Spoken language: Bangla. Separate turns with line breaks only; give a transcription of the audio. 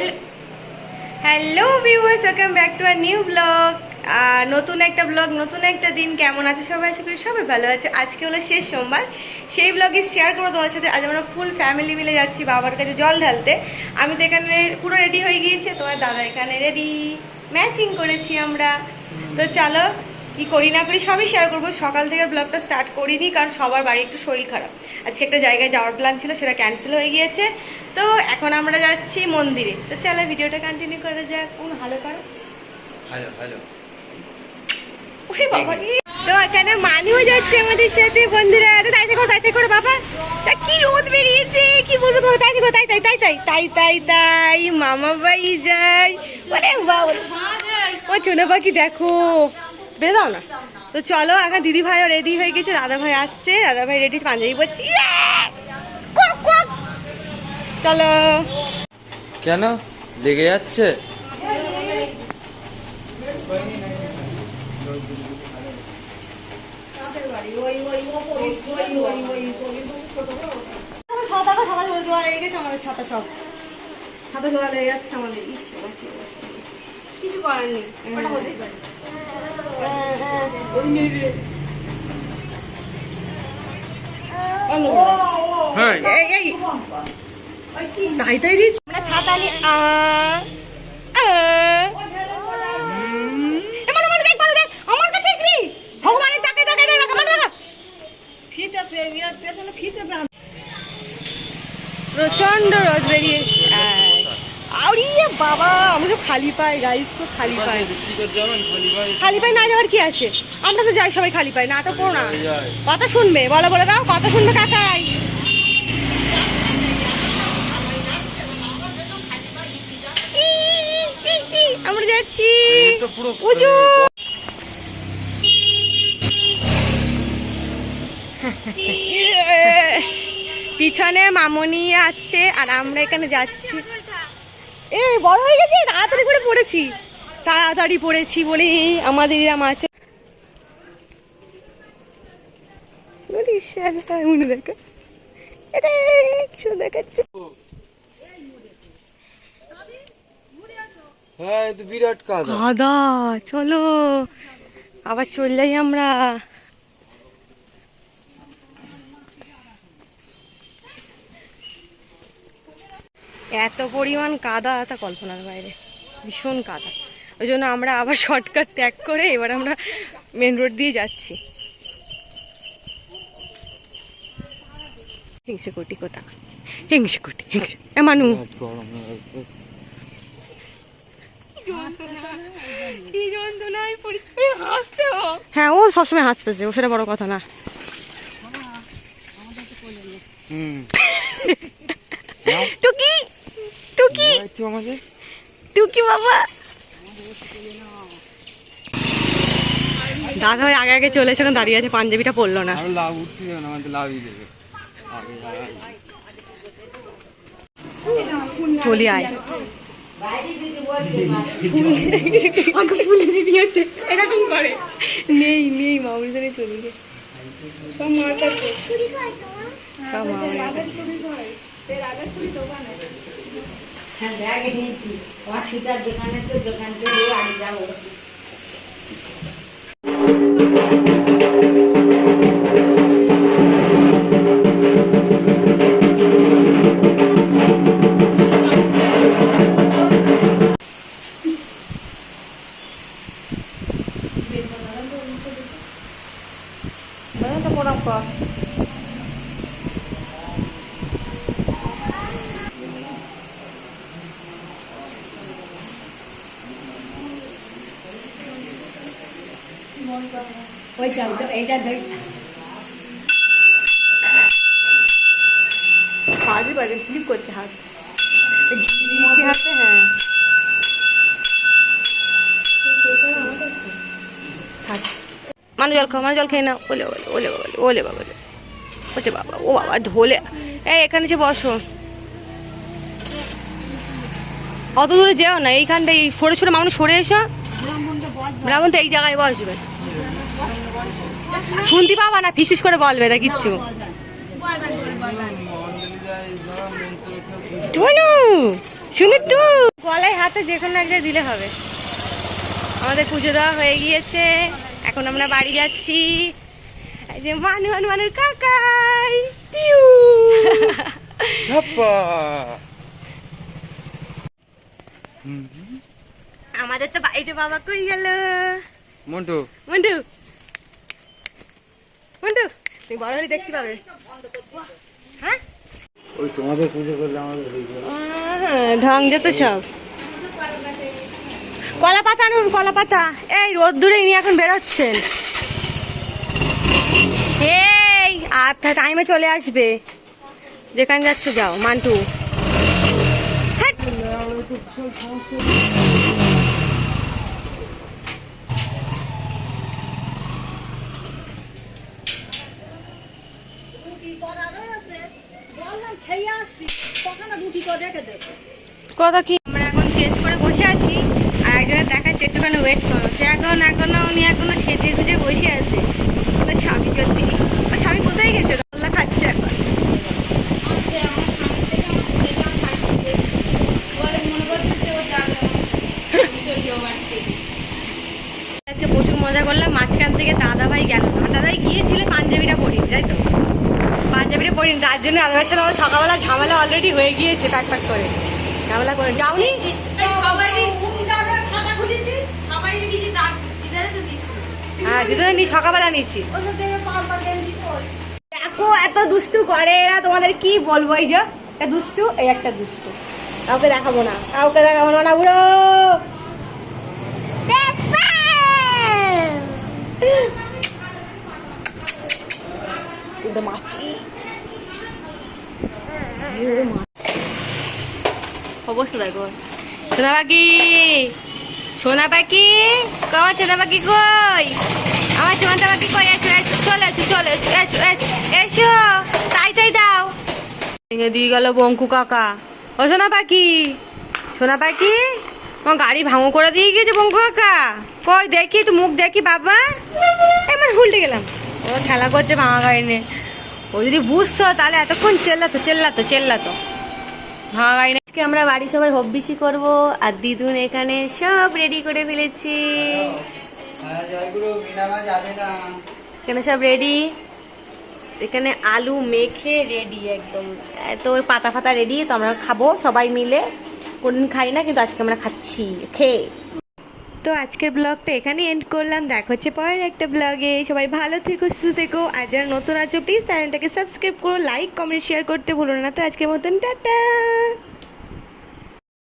Hello hello viewers welcome back to our new blog নতুন একটা ব্লগ নতুন একটা দিন। কেমন আছে সবাই? আশা করি সবাই ভালো আছে। আজকে হলো শেষ সোমবার। সেই ব্লগে শেয়ার করব তোমার সাথে। আজ আমরা ফুল ফ্যামিলি মিলে যাচ্ছি বাবার কাছে জল ঢালতে। আমি তো এখানে পুরো রেডি হয়ে গিয়েছি, তোমার দাদা এখানে রেডি ম্যাচিং করেছি আমরা। তো চলো কি করি না করি সবই শেয়ার করব। সকাল থেকে ব্লগটা স্টার্ট করিনি কারণ সবার বাড়ি একটু শরীর খারাপ। আজকে একটা জায়গায় যাওয়ার প্ল্যান ছিল সেটা ক্যান্সেল হয়ে গিয়েছে। তো এখন আমরা যাচ্ছি মন্দিরে। তো চলো ভিডিওটা কন্টিনিউ করা যাক। কোন ভালো করো।
হ্যালো হ্যালো
রে। তো এখানে মানুও যাচ্ছে আমাদের সাথে বন্ধুরা। তাই থেকে তাই থেকে বাবা। তা কি রোদ বেরিয়েছে কি বলব তোমার তাই থেকে তাই তাই তাই তাই তাই তাই তাই মামা বাই যাই। ওরে বাবা। ও চুনো পাখি দেখো। বেদাও না। তো চলো এখন দিদি ভাইও রেডি হয়ে গেছে দাদা ভাই আসছে দাদা ভাই রেডি পাঞ্জাবি পরছি। কক, কক। চলো।
কেন? লেগে যাচ্ছে?
ছাতা ছাতা জোড়া লেগে গেছে আমাদের ছাতা সব। ছাতা জোড়া লেগে যাচ্ছে আমাদের। ইস এবার কি অবস্থা। কিছু করার নেই। ওটা হতেই পারে। তাই তাই দিচ্ছি আমরা ছাতা নিয়ে আ। প্রচণ্ড রোদ বেরিয়েছে। আরে বাবা। আমরা খালি পাই গাইস তো খালি পাই
খালি
পাই না যাওয়ার কি আছে? আমরা তো যাই সবাই খালি পাই না তো করো না। কথা শুনবে বলো বলে দাও কথা শুনবে কাকাই। আমরা যাচ্ছি। উজু। পিছনে মামনি আসছে আর আমরা এখানে যাচ্ছি। এই বড় হয়ে গেছে? তাড়াতাড়ি করে পড়েছি। তাড়াতাড়ি পড়েছি বলে এই আমাদের এরম আছে। মনে দেখা। এটা কিছু দেখাচ্ছে।
হ্যাঁ বিরাট কাদা।
চলো। আবার চললেই আমরা। এত পরিমাণ কাদা তা কল্পনার বাইরে। ভীষণ কাদা। ওই জন্য আমরা আবার শর্টকাট ত্যাগ করে এবার আমরা মেন রোড দিয়ে যাচ্ছি। হিংসে কোটি কোথা? হিংসে কোটি হিংসে। মানু। কি হ্যাঁ ও সবসময় হাসতেছে ও সেটা বড় কথা না।
হুম।
টুকি টুকি। টুকি বাবা। দাদা ভাই আগে আগে চলে এসে দাঁড়িয়ে আছে পাঞ্জাবিটা পরলো না।
আগে।
আয়। ফুলে দিদি হচ্ছে এরকম করে? নেই নেই মামুর জন্য চলে গে মার কাছে।
হ্যাঁ ব্যাগে নিয়েছি। আমার সীতার দোকানে তো দোকান থেকে আগে যাব। ওই যাও এইটা ধরে
হাতই পারে স্লিপ করছে হাত ঘি হাতে হ্যাঁ মানু জল খাও মানু জল খেয়ে নাও। ওলে ওলে ওলে বাবা ওলে বাবা ওলে। ওলে বাবা ও বাবা ধোলে। এই এখানে এসে বসো। অত দূরে যেও না এইখানটা এই সরে সরে মানুষ সরে এসো। ব্রাহ্মণ তো এই জায়গায় বসবে। শুনতে পাবা না ফিস ফিস করে বলবে না কিচ্ছু। টুনু শুনে তো পায়ে হাতে যে কোনো একটা দিলে হবে। আমাদের পুজো দেওয়া হয়ে গিয়েছে এখন আমরা বাড়ি যাচ্ছি। এই যে মানু মানু কাকাই টিউ। আমাদের তো বাড়িতে বাবা কই গেল?
মন্টু।
মন্টু তুমি বড় হলে দেখতে পাবে। হ্যাঁ?
ওই তোমাদের পুজো করলে আমাদের হয়ে যাবে।
আহ, ঢং যত সব। কলা পাতা আনুন কলা পাতা। এই রোদ দূরে ইনি এখন বেরোচ্ছেন। এই আপনার টাইমে চলে আসবে। যেখানে যাচ্ছ যাও মান্টু। হ্যাট। কথা কি? আমরা এখন চেঞ্জ করে বসে আছি আর একজনের দেখাচ্ছে একটুখানি ওয়েট করো। সে এখন এখনও উনি এখনও সেজে গুজে বসে আছে। তো স্বামী ওর স্বামী কোথায় গেছে? খাচ্ছে এখন। প্রচুর মজা করলাম। মাঝখান থেকে দাদা ভাই গেল। না দাদাই গিয়েছিল পাঞ্জাবিটা পরিনি তাই তো পাঞ্জাবিটা পরিনি তার জন্য আমার সাথে আমার সকালবেলা ঝামেলা অলরেডি হয়ে গিয়েছে প্যাক প্যাক করে। ঝামেলা করে। যাওনি? হ্যাঁ দিদা নি সকালবেলা নিচ্ছি দেখো এত দুষ্টু করে এরা তোমাদের কি বলব এই যে? একটা দুষ্টু এই একটা দুষ্টু। কাউকে দেখাবো না কাউকে দেখাবো না বুড়ো! মাছি অবস্থা দেখো। সোনা পাখি সোনা পাখি কমা সোনা পাখি কই? আমার সোনা পাখি কই? এসো চলে এসো চলে, এসো তাই তাই দাও। ভেঙে দিয়ে গেল বঙ্কু কাকা। ও সোনা পাখি সোনা পাখি তোমার গাড়ি ভাঙো করে দিয়ে গিয়েছে বঙ্কু কাকা। কই, দেখি, একটু মুখ দেখি বাবা। এমন উল্টে গেলাম। ও খেলা করছে ভাঙা গাড়ি নিয়ে। ও যদি বুঝতো তাহলে এতক্ষণ চেল্লাতো চেল্লাতো চেল্লাতো। ভাঙা গাড়ি আজকে আমরা বাড়ি সবাই হব্বিসি করব, আর দিদুন এখানে সব রেডি করে ফেলেছি। এখানে সব রেডি এখানে আলু মেখে রেডি একদম। তো পাতা ফাতা রেডি তো আমরা খাব সবাই মিলে। কোনদিন খাই না, কিন্তু আজকে আমরা খাচ্ছি, খেয়ে। তো আজকের ব্লগটা এখানেই এন্ড করলাম। দেখা হচ্ছে পরের একটা ব্লগে। সবাই ভালো থেকো, সুস্থ থেকো। আর যারা নতুন আছো প্লিজ চ্যানেলটাকে সাবস্ক্রাইব করো লাইক কমেন্ট শেয়ার করতে ভুলো না। তো আজকের মতন, টাটা!